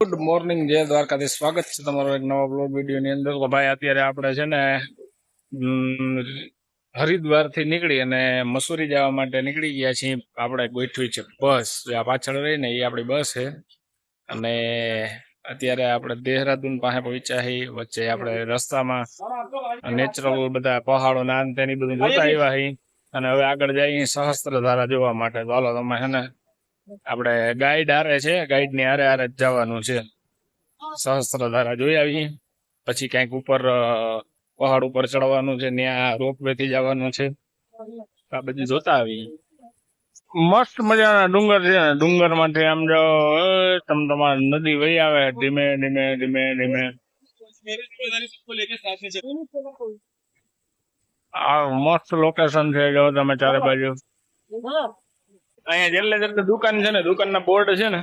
Good morning જય દ્વારકાથી સ્વાગત છે તમારો એક નવા બ્લોગ વીડિયો ની અંદર ભાઈ, અત્યારે આપણે છે ને હરિદ્વારથી નીકળી અને મસૂરી જવા માટે નીકળી ગયા છીએ. આપણે ગોઠવી છે બસ. આ પાછળ રહી ને એ આપણી બસ છે. અને અત્યારે આપણે દેહરાદૂન પાસે પહોંચ્યા છીએ. વચ્ચે આપણે રસ્તામાં નેચરલ બધા પહાડો ના તેની બધું જોતા આવ્યા છીએ. અને હવે આગળ જઈએ સહસ્ત્રધારા જોવા માટે. ચાલો તમે છે ને આપણે ગાઈડ હારે છે ગાઈડની હારે હારે જવાનું છે. સહસ્ત્રધારા જોઈ આવી પછી ક્યાંક ઉપર પહાડ ઉપર ચડવાનું છે ત્યાં રોપવે થી જવાનું છે. આ બધું જોતા આવી મસ્ત મજાના ડુંગર છે. ડુંગરમાંથી આમ જો તમ તમારે નદી વહી આવે ધીમે ધીમે ધીમે ધીમે. આ મસ્ત લોકેશન છે જો તમે ચારે બાજુ. અહીંયા જેટલે જેટલે દુકાન છે ને દુકાનના બોર્ડ છે ને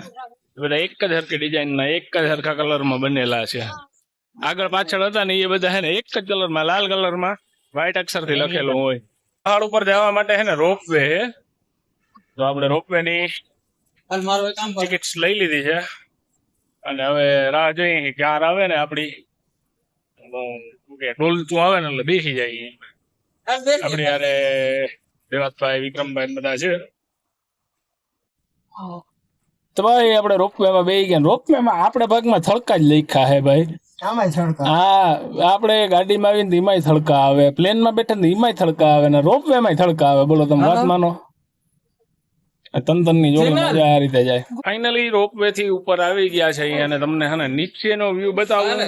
બધા એક જ સરખી ડિઝાઇન ના એક જ હરખા કલરમાં બનેલા છે. આગળ પાછળ હતા ને એ બધા હે ને એક જ કલરમાં લાલ કલરમાં વ્હાઈટ અક્ષરથી લખેલું હોય. પહાડ ઉપર જવા માટે હે ને રોપવે છે તો આપણે રોપવે ની ટિકિટ્સ લઈ લીધી છે. અને હવે રાહ જોઈએ ક્યાર આવે ને આપડી ડોલતું આવે ને એટલે બેસી જાય આપડી યારે દેવાતભાઈ વિક્રમભાઈ બધા છે. તો ભાઈ આપણે રોપવેમાં બેસી ગયા. રોપવેમાં આપણે ભાગમાં થડકા જ લખ્યા હે ભાઈ. હા આપણે ગાડીમાં આવીને ધીમાય એમાંય થડકા આવે. પ્લેનમાં બેઠા ને એમાંય થડકા આવે ને રોપવે માં થડકા આવે. બોલો તમે વાત માનો. તંતનની જોડી મજા આ રીતે જાય. ફાઇનલી રોપવે થી ઉપર આવી ગયા છે અને તમને હે ને નીચેનો વ્યૂ બતાવો. ને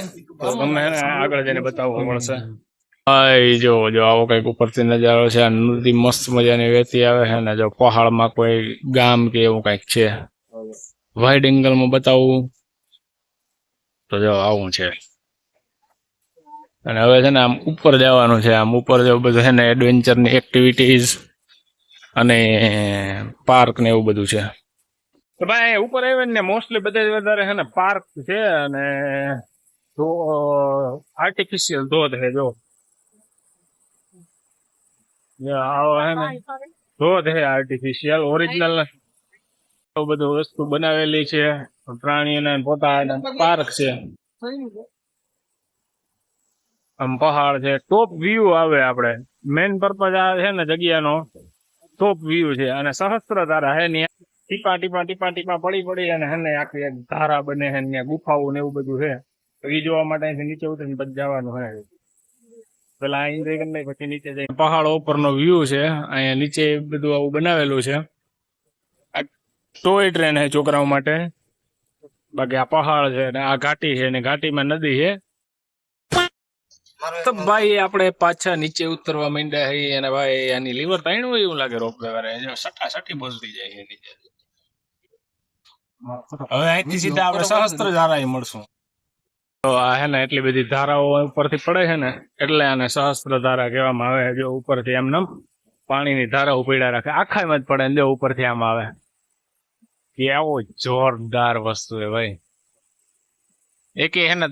તમને હે ને આગળ જઈને બતાવવું પડશે હાય જો જો, આવો કંઈક ઉપરથી નજારો છે નદી મસ્ત મજાની વેતી આવે છે ને જો પહાડમાં કોઈ ગામ કે એવું કંઈક છે. વાઇડ એંગલમાં બતાવું. તો જો, આવું છે. અને હવે છે ને, આમ ઉપર જવાનું છે. આમ ઉપર જો બધું છે ને એડવેન્ચરની એક્ટિવિટીઝ અને પાર્ક ને એવું બધું છે. તો ભાઈ, ઉપર આવે ને મોસ્ટલી બધા વધારે છે ને પાર્ક છે અને આર્ટિફિશિયલ ધોધ છે, જો. આવો હે ને. ધોધ છે આર્ટિફિશિયલ ઓરિજિનલ બધું વસ્તુ બનાવેલી છે પ્રાણીઓના પોતાના પાર્ક છે. આમ પહાડ છે. ટોપ વ્યૂ આવે આપણે. મેઇન પર્પઝ આ છે ને જગ્યાનો. ટોપ વ્યૂ છે. અને સહસ્ત્ર ધારા હે ને. ટીપા ટીપા ટીપા ટીપા પડી પડી અને હેને આખી એક ધારા બને હે ને ગુફાઓ ને એવું બધું છે તો એ જોવા માટે નીચે ઉતરીને પછી જવાનું હે. પેલા અહીં જઈ પછી નીચે જઈ પહાડો ઉપરનો વ્યૂ છે. અહીંયા નીચે બધું આવું બનાવેલું છે. આ ટોય ટ્રેન છે છોકરાઓ માટે. બાકી આ પહાડ છે ને આ ઘાટી છે ને ઘાટીમાં નદી છે. તો ભાઈ આપણે પાછા નીચે ઉતરવા માંડ્યા છીએ અને ભાઈ આની લીવર તાણ્યું હોય એવું લાગે રોપવે વાળા સટા સટી બોલતી જાય છે નીચે. હવે અહીંથી સીધા આપણે સહસ્ત્ર ધારા મળશું. હે ને એટલી બધી ધારાઓ ઉપરથી પડે છે ને, એટલે આને સહસ્ત્ર ધારા કહેવામાં આવે જો ઉપરથી એમ નમ પાણીની ધારાઓ પડ્યા રાખે. આખામાં જ પડે જો ઉપરથી આમ આવે. કેવો જોરદાર વસ્તુ છે ભાઈ. એકે હે ને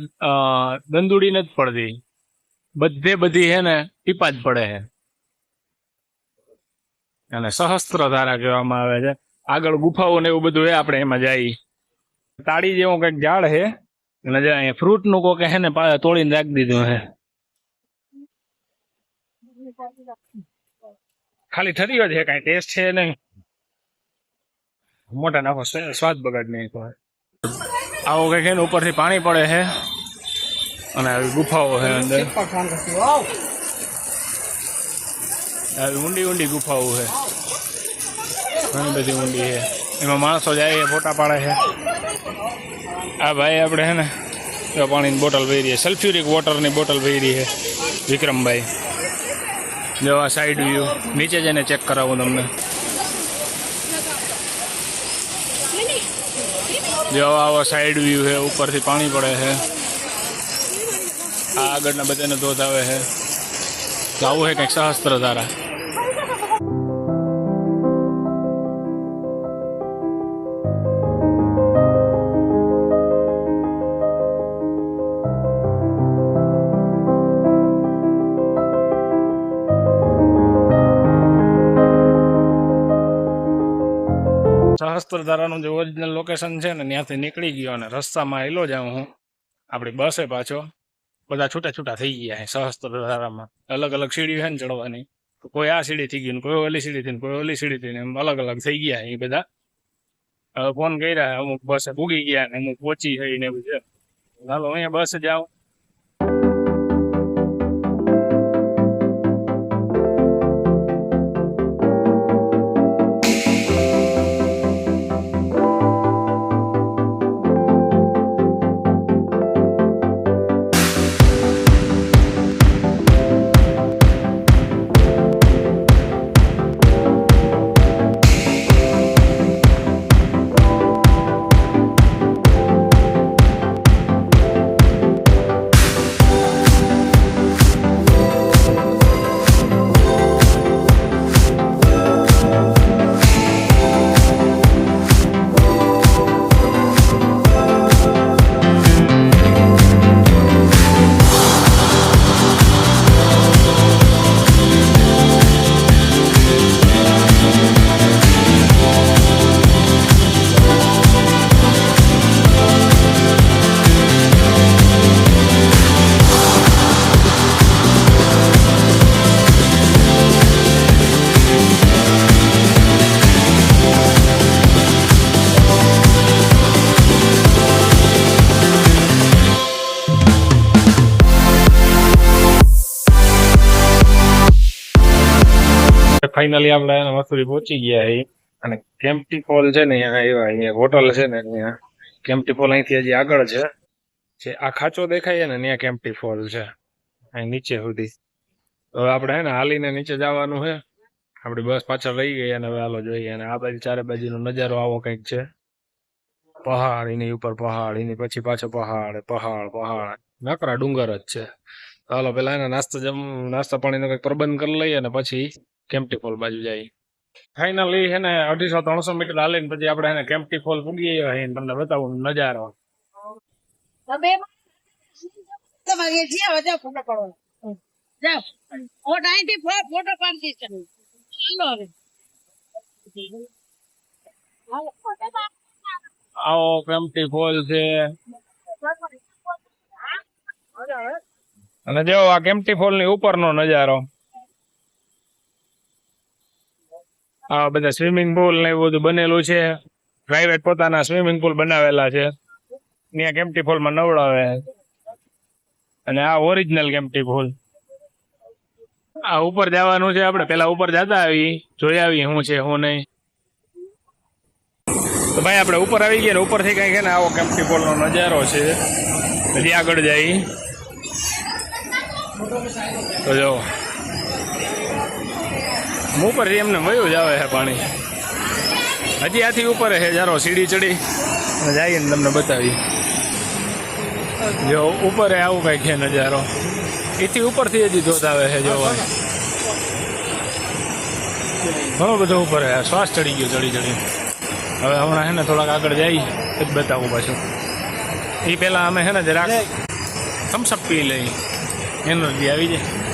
દંદુડી જ પડતી. બધે બધી હે ને ટીપા જ પડે છે. અને સહસ્ત્ર ધારા કહેવામાં આવે છે. આગળ ગુફાઓ ને એવું બધું હે, આપણે એમાં જાય. તાળી જેવું કંઈક ઝાડ છે. અને જે અહીંયા ફ્રૂટનું કોક હે ને, પા- તોડીને રાખી દીધું હે. ખાલી ઠરીઓ છે, કઈ ટેસ્ટ છે નહીં. મોટા નાખો સ- સ્વાદ બગાડ નહીં તો આવો કંઈક એનું ઉપરથી પાણી પડે છે અને આવી ગુફાઓ છે અંદર. આવી ઊંડી ઊંડી ગુફાઓ છે ઘણી બધી ઊંડી છે એમાં માણસો જાય છે, ફોટા પાડે છે. આ ભાઈ આપણે છે ને જો પાણીની બોટલ ભરી છે. સલ્ફ્યુરિક વોટરની બોટલ ભરી છે વિક્રમભાઈ. જો આ સાઈડ વ્યૂ નીચે જઈને ચેક કરાવું તમને. જો આવો સાઈડ વ્યૂ છે, ઉપરથી પાણી પડે છે. આ આગળના બધાને ધોધ આવે છે. તો આવું છે કંઈક સહસ્ત્ર ધારા. સહસ્ત્રધારાનું જે ઓરિજિનલ લોકેશન છે ને, ત્યાંથી નીકળી ગયો અને રસ્તામાં આવેલો જાઉં હું. આપણી બસે પાછો. બધા છૂટા છૂટા થઈ ગયા સહસ્ત્ર સહસ્ત્રધારામાં અલગ અલગ સીડી છે ને ચડવાની. કોઈ આ સીડી થઈ ગયું કોઈ ઓલી સીડી થઈ કોઈ ઓલી સીડી થઈ એમ અલગ અલગ થઈ ગયા એ બધા. ફોન કર્યા, અમુક બસે ભૂગી ગયા ને, અમુક પહોંચી થઈ ને બધું ચાલો અહીંયા બસ જાઓ ફાઇનલી આપણે મસૂરી પહોંચી ગયા છે અને કેમ્પટી ફોલ છે ને અહીંયા એવા અહીંયા હોટલ છે ને અહીંયા કેમ્પટી ફોલ અહીંથી હજી આગળ છે. જે આ ખાચો દેખાય છે ને, ત્યાં કેમ્પટી ફોલ છે. અહીં નીચે સુધી. હવે આપણે હે ને હાલીને નીચે જવાનું છે. આપણી બસ પાછળ રહી ગઈ અને હવે હાલો જોઈએ. અને આ બાજુ ચારે બાજુનો નજારો આવો કંઈક છે. પહાડ, એની ઉપર પહાડ, એની પછી પાછો પહાડ પહાડ પહાડ. નકરા ડુંગર જ છે. હાલો પેલા એને નાસ્તો જમ, નાસ્તા પાણીનો કંઈક પ્રબંધ કરી લઈએ અને પછી કેમ્પટી ફોલ બાજુ જાય. ફાઇનલી છે ને અઢીસો ત્રણસો મીટર હાલીને પછી આપણે એને કેમ્પટી ફોલ પૂગી ગયા છે તમને બતાવું નજારો. તમે તમારે જ્યાં જાઓ ફોટો પાડવા જાઓ. ફોટો અહીંથી ફોટો પાડી દઈશ ચાલો હવે. હાલો, ફોટો પાડ. આવો કેમ્પટી ફોલ છે. અને જો આ કેમ્પટી ફોલની ઉપરનો નજારો. આ બધા સ્વિમિંગ પુલ ને એવું બધું બનેલું છે. પ્રાઇવેટ પોતાના સ્વિમિંગ પુલ બનાવેલા છે. ત્યાં કેમ્પટી ફોલમાં નવડાવે. અને આ ઓરિજિનલ કેમ્પટી ફોલ આ ઉપર જવાનું છે આપણે. પેલા ઉપર જતા આવી. જોઈ આવી શું છે, શું નહીં. તો ભાઈ આપણે ઉપર આવી ગયા ને ઉપરથી કઈ છે ને આવો કેમ્પટી ફોલનો નજારો છે. હજી આગળ જાય તો જો. ઉપરથી એમને વયું જ આવે છે પાણી. હજી આથી ઉપર છે જારો સીડી ચડી. જઈએ ને તમને બતાવી જો ઉપર આવું કઈ છે નજારો. એથી ઉપરથી હજી જોત આવે છે જોવા ઘણો બધો ઉપર છે શ્વાસ ચડી ગયો ચડી ચડી. હવે હમણાં છે ને થોડાક આગળ જઈ જ બતાવું પાછું. એ પહેલાં અમે છે ને જરાક થમ્સઅપ પી લઈ એનર્જી આવી જાય.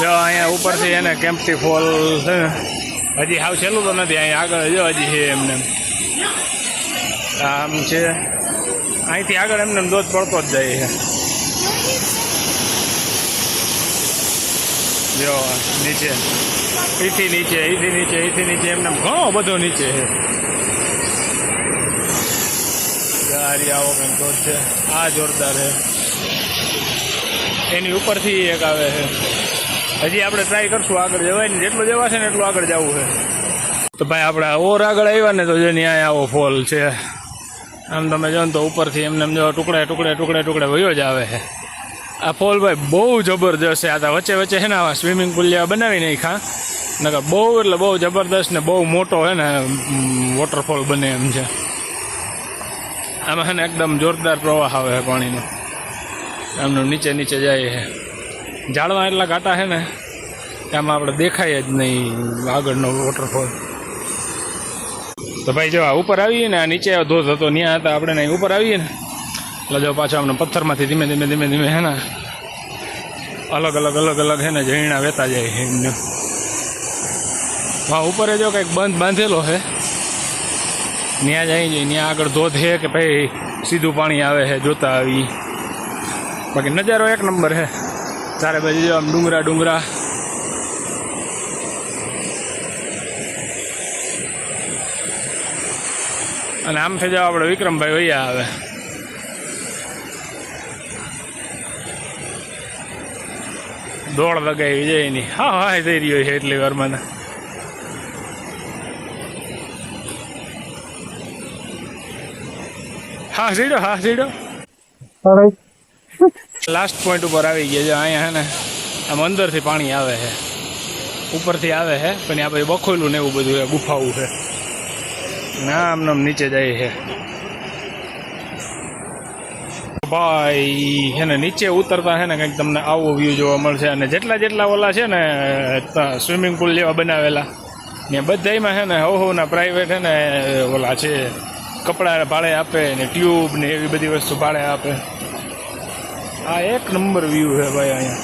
જો અહીંયા ઉપરથી એને કેમ્પટી ફોલ છે. ને હજી હાવ છેલ્લું તો નથી, અહીંયા આગળ જો હજી છે એમને. આમ છે. અહીંથી આગળ એમને એમ દોધ પડતો જ જાય છે. જો, નીચે. અહીંથી નીચે અહીંથી નીચે અહીંથી નીચે, એમને ઘણો બધો નીચે છે. આવો કંઈક ધોધ છે. આ જોરદાર છે. એની ઉપરથી એક આવે છે. હજી આપણે ટ્રાય કરશું, આગળ જવાય ને જેટલું જવાશે ને એટલું આગળ જવું છે. તો ભાઈ, આપણે ઓર આગળ આવ્યા ને તો જે ન્યાય આવો ફોલ છે. આમ તમે જો ને તો ઉપરથી એમને એમ જો ટુકડે ટુકડે ટુકડે ટુકડે વયો જ આવે છે. આ ફોલ ભાઈ, બહુ જબરદસ્ત છે. આ વચ્ચે વચ્ચે છે ને આવા સ્વિમિંગ પુલ જેવા બનાવી નાખ્યા. નકર બહુ એટલે બહુ જબરદસ્ત ને બહુ મોટો છે ને વોટરફોલ બને એમ છે. આમાં છે ને એકદમ જોરદાર પ્રવાહ આવે પાણીનો. આમનું નીચે નીચે જાય છે. ઝાડવા એટલા ઘાટા છે ને, એમાં આપણે દેખાય જ નહીં આગળનો વોટરફોલ તો ભાઈ જો ઉપર આવીએ ને, આ નીચે ધોધ હતો ત્યાં હતા, આપણે નહીં ઉપર આવીએ ને, એટલે જો પાછો આપણે પથ્થરમાંથી ધીમે ધીમે ધીમે ધીમે હે ને, અલગ અલગ અલગ અલગ હે ને, ઝીણા વહેતા જાય છે એમને હા ઉપર જો કંઈક બંધ બાંધેલો છે ત્યાં જાય છે ત્યાં આગળ ધોધ છે કે ભાઈ સીધું પાણી આવે છે જોતા આવી. બાકી નજારો એક નંબર છે ચારે બાજુ આમ ડુંગરા ડુંગરા. અને આમ થઈ જાવ આપણે વિક્રમભાઈ વૈયા આવે. દોડ લગાવી વિજયની હા હા થઈ રહ્યો છે એટલી વારમાં હા, સીડો હા, સીડો. લાસ્ટ પોઈન્ટ ઉપર આવી ગયા છે. અહીંયા હે ને, આમ અંદરથી પાણી આવે છે. ઉપરથી આવે છે, પણ આ પછી બખોલું ને એવું બધું ગુફાવું છે. ના આમ નામ નીચે જાય છે. ભાઈ, છે ને, નીચે ઉતરતા છે ને કંઈક તમને આવો વ્યૂ જોવા મળશે. અને જેટલા જેટલા ઓલા છે ને સ્વિમિંગ પુલ જેવા બનાવેલા ને બધામાં છે ને હો હોના પ્રાઇવેટ છે ને, ઓલા છે, કપડાં ભાડે આપે ને ટ્યુબ ને એવી બધી વસ્તુ ભાડે આપે. આ એક નંબર વ્યૂ છે ભાઈ અહીંયા.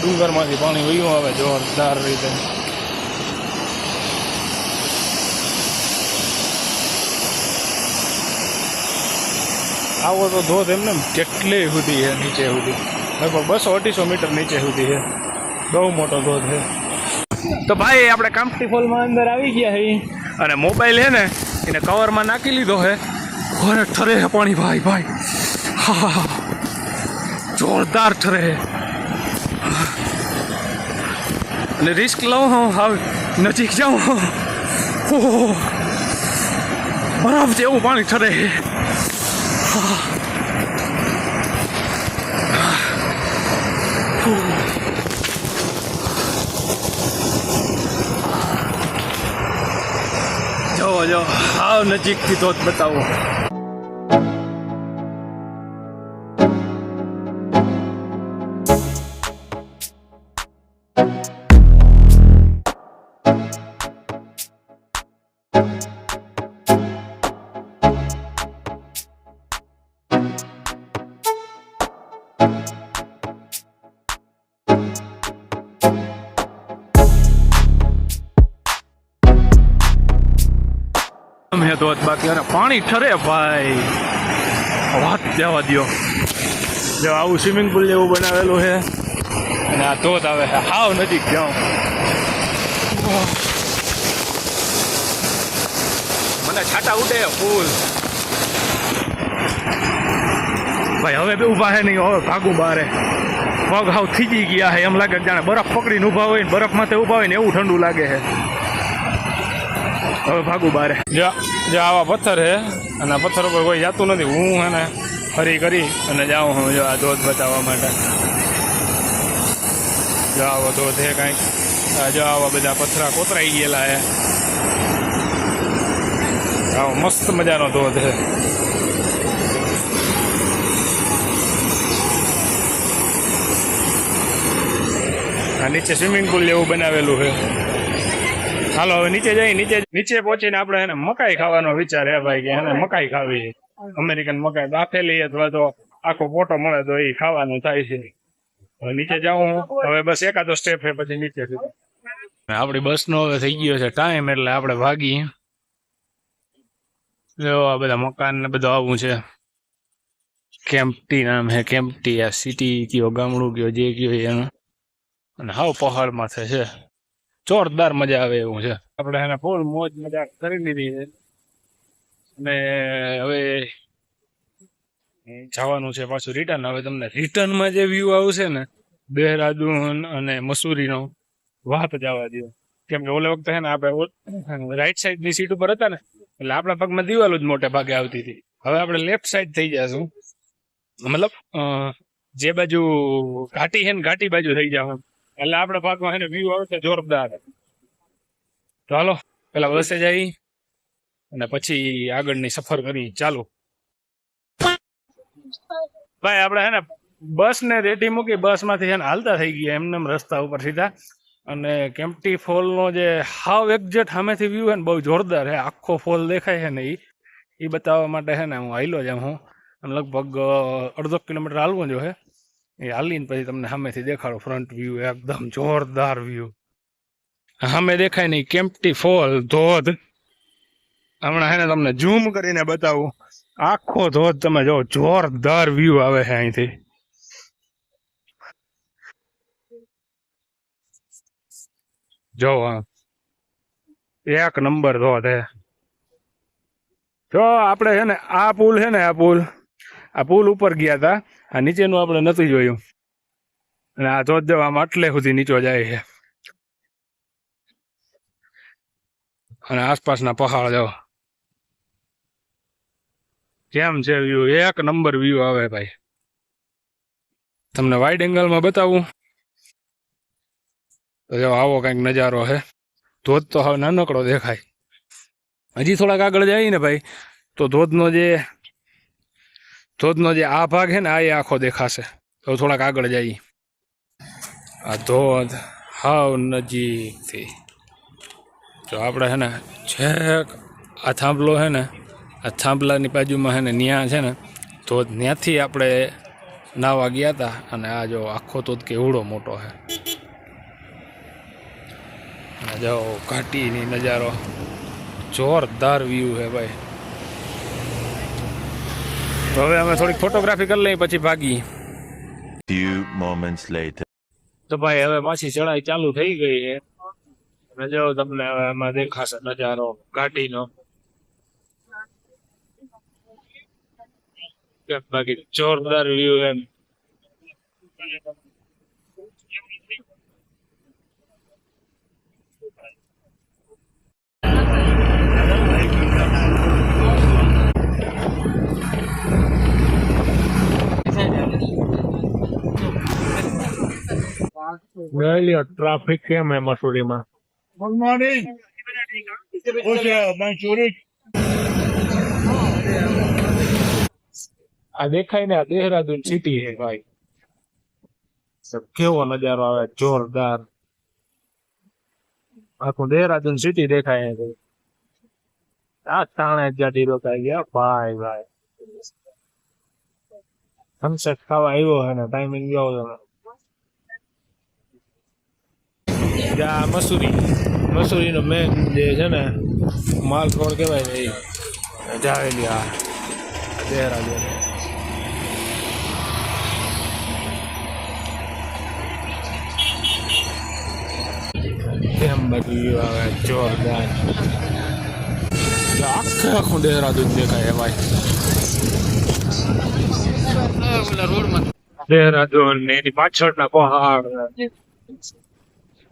ડુંગરમાંથી પાણી વયું આવે જોરદાર રીતે. આવો તો ધોધ એમને કેટલે સુધી છે નીચે સુધી? લગભગ બસો અઢીસો મીટર નીચે સુધી છે. બહુ મોટો ધોધ છે. તો ભાઈ, આપણે કામટી ફોલમાં અંદર આવી ગયા છે અને મોબાઈલ છે ને, એને કવરમાં નાખી લીધો છે ઘરે ઠરે પાણી, ભાઈ ભાઈ. હા હા હા. જોરદાર ઠરે. અને રિસ્ક લઉં હું, હાવ નજીક જાઉં ઓહો. બરફ જેવું પાણી ઠરે. જો જો હાવ નજીકથી ધોધ બતાવો. બાકી અને પાણી ઠરે ભાઈ. વાત જવા દ્યો જો આવું સ્વિમિંગ પુલ જેવું બનાવેલું છે. અને આ ધોધ આવે છે. હાવ નજીક જાઉં મને છાટા ઉડે ફૂલ. ભાઈ, હવે બી ઊભા છે નહીં, હવે ભાગું બારે. પગ હાવ થીજી ગયા છે એમ લાગે જાણે બરફ પકડીને ઊભા હોય ને બરફ ઊભા હોય ને, એવું ઠંડુ લાગે છે. હવે ભાગું બારે. જો. જો આવા પથ્થર છે, અને પથ્થર ઉપર કોઈ જાતું નથી. હું હે ને ફરી કરી અને જાઉં હું, જો આ ધોધ બતાવવા માટે. જો આવો ધોધ છે કાંઈક. જો આવા બધા પથરા કોતરાઈ ગયેલા છે. આવો મસ્ત મજાનો ધોધ છે. આ નીચે સ્વિમિંગ પુલ જેવું બનાવેલું છે. હાલો, હવે નીચે જઈ, નીચે નીચે પહોંચીને આપણે એને મકાઈ ખાવાનો વિચાર હે ભાઈ કે એને મકાઈ ખાવી. અમેરિકન મકાઈ બાફેલી અથવા તો આખો પોટો મળે તો એ ખાવાનું થાય છે. નીચે જાઉં. હવે બસ એકાદો સ્ટેપ છે પછી નીચે આપણી બસ નો હવે થઈ ગયો છે ટાઈમ એટલે આપણે ભાગી. જો, આ બધા મકાન ને બધું આવું છે. કેમ્પટી નામ હે કેમ્પટી આ સિટી કયો, ગામડું કયો, જે કયો એનું. અને હાવ પહાડ માથે છે. જોરદાર મજા આવે એવું છે. આપણે એને ફૂલ મોજ મજા કરી લીધી છે. અને હવે જવાનું છે પાછું રિટર્ન હવે તમને રિટર્નમાં જે વ્યૂ આવશે ને, દેહરાદૂન અને મસૂરીનો વાત જવા દો કેમ કે ઓલે વખતે છે ને આપણે રાઈટ સાઈડની સીટ ઉપર હતા ને, એટલે આપણા પગમાં દિવાલો જ મોટે ભાગે આવતી હતી. હવે આપણે લેફ્ટ સાઈડ થઈ જશું. મતલબ જે બાજુ ઘાટી છે ને, ઘાટી બાજુ થઈ જાવ એટલે આપણા ભાગમાં એને વ્યૂ આવશે જોરદાર. હાલો, પેલા વસે જઈ અને પછી આગળની સફર કરી. ચાલુ. ભાઈ, આપણે હે ને બસ ને રેટી મૂકી બસમાંથી હેને હાલતા થઈ ગયા એમને રસ્તા ઉપર સીધા. અને કેમ્પટી ફોલ નો જે હાવ એક્ઝેક્ટ સામેથી વ્યૂ હે ને બહુ જોરદાર હે આખો ફોલ દેખાય છે ને એ એ બતાવવા માટે હે ને હું હાલ્યો જ હું. લગભગ, અડધો કિલોમીટર હાલવું જો હે એ હાલીને પછી તમને સામેથી દેખાડો ફ્રન્ટ વ્યૂ એકદમ જોરદાર વ્યૂ સામે દેખાય નહીં કેમ્પટી ફોલ ધોધ. હમણાં એને તમને ઝૂમ કરીને બતાવું. આખો ધોધ તમે જો, જોરદાર વ્યૂ આવે છે અહીંથી. જો એક નંબર ધોધ હે. જો, આપણે છે ને, આ પુલ છે ને, આ પુલ. આ પુલ ઉપર ગયા હતા આ નીચેનું આપણે નથી જોયું. અને આ ધોધ જવામાં આટલે સુધી નીચો જાય છે. અને આસપાસના પહાડ જો. કેમ છે વ્યૂ એક નંબર વ્યૂ આવે ભાઈ. તમને વાઇડ એંગલમાં બતાવું. તો જો આવો કંઈક નજારો છે. ધોધ તો હવે નાનકડો દેખાય. હજી થોડાક આગળ જાય ને ભાઈ, તો ધોધનો જે ધોધનો જે આ ભાગ છે ને, આ આખો દેખાશે. તો થોડાક આગળ જઈએ. આ ધોધ હાવ નજીકથી. તો આપણે છે ને, છેક આ થાંભલો છે ને, આ થાંભલાની બાજુમાં છે ને, ન્યા છે ને, તો ત્યાંથી આપણે નાવા ગયા હતા અને આ જો આખો તો કેવડો મોટો છે. અને જો ઘાટીની નજારો જોરદાર વ્યૂ છે ભાઈ. હવે અમે થોડીક ફોટોગ્રાફી કરી લઈએ પછી ભાગી Few moments later. તો ભાઈ હવે પાછી ચડાઈ ચાલુ થઈ ગઈ છે. અને જો તમને હવે એમાં દેખાશે નજારો ઘાટીનો બાકી જોરદાર વ્યૂ એમ. ટ્રાફિક કેમ હે મસૂરીમાં? ગુડ મોર્નિંગ આ દેખાય ને આ દેહરાદૂન સિટી છે ભાઈ. કેવો નજારો આવે જોરદાર. આખું દેહરાદૂન સિટી દેખાય છે. આ તાણે જાડી રોકાઈ ગયા ભાઈ ભાઈ. સનસેટ ખાવા આવ્યો અને ને ટાઈમિંગ ગયો તમે આ મસૂરી. મસૂરીનો મેન જે છે ને માલ રોડ કહેવાય ને એ. જાવેલી આ. દેહરાદૂન. કેમ બધું આવે જોરદાર. આખે આખું દેહરાદૂન દેખાય ભાઈ. દેહરાદૂન એની પાછળના પહાડ.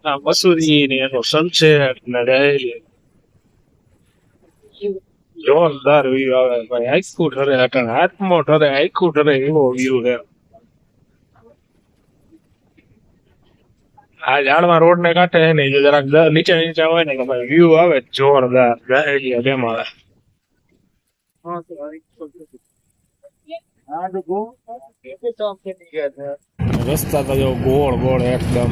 મસૂરી ને એનો સનસેટ ને રહેલી જોરદાર વ્યૂ આવે ભાઈ. આખું ઠરે અટણ હાથમાં ઠરે, આખું ઠરે એવો વ્યૂ છે. આ ઝાડમાં રોડ ને કાંઠે ને જરાક નીચે નીચે હોય ને ભાઈ વ્યૂ આવે જોરદાર. રહેલી તેમ આવે. રસ્તા તો ગોળ ગોળ એકદમ.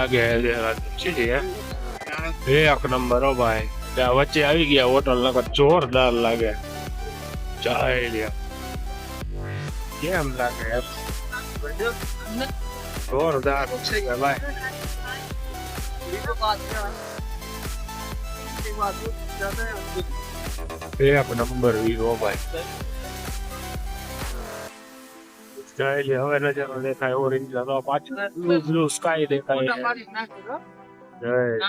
લાગે છે એક નંબર હો ભાઈ. ત્યાં વચ્ચે આવી ગયા હોટલ, નકર જોરદાર લાગે. ચાય લ્યા કેમ લાગે? જોરદાર છે ભાઈ. એક નંબર વીરો ભાઈ. સ્ટાઇલ હવે નજારો દેખાય ઓરેન્જ પાછળ બ્લુ સ્કાય દેખાય. જય.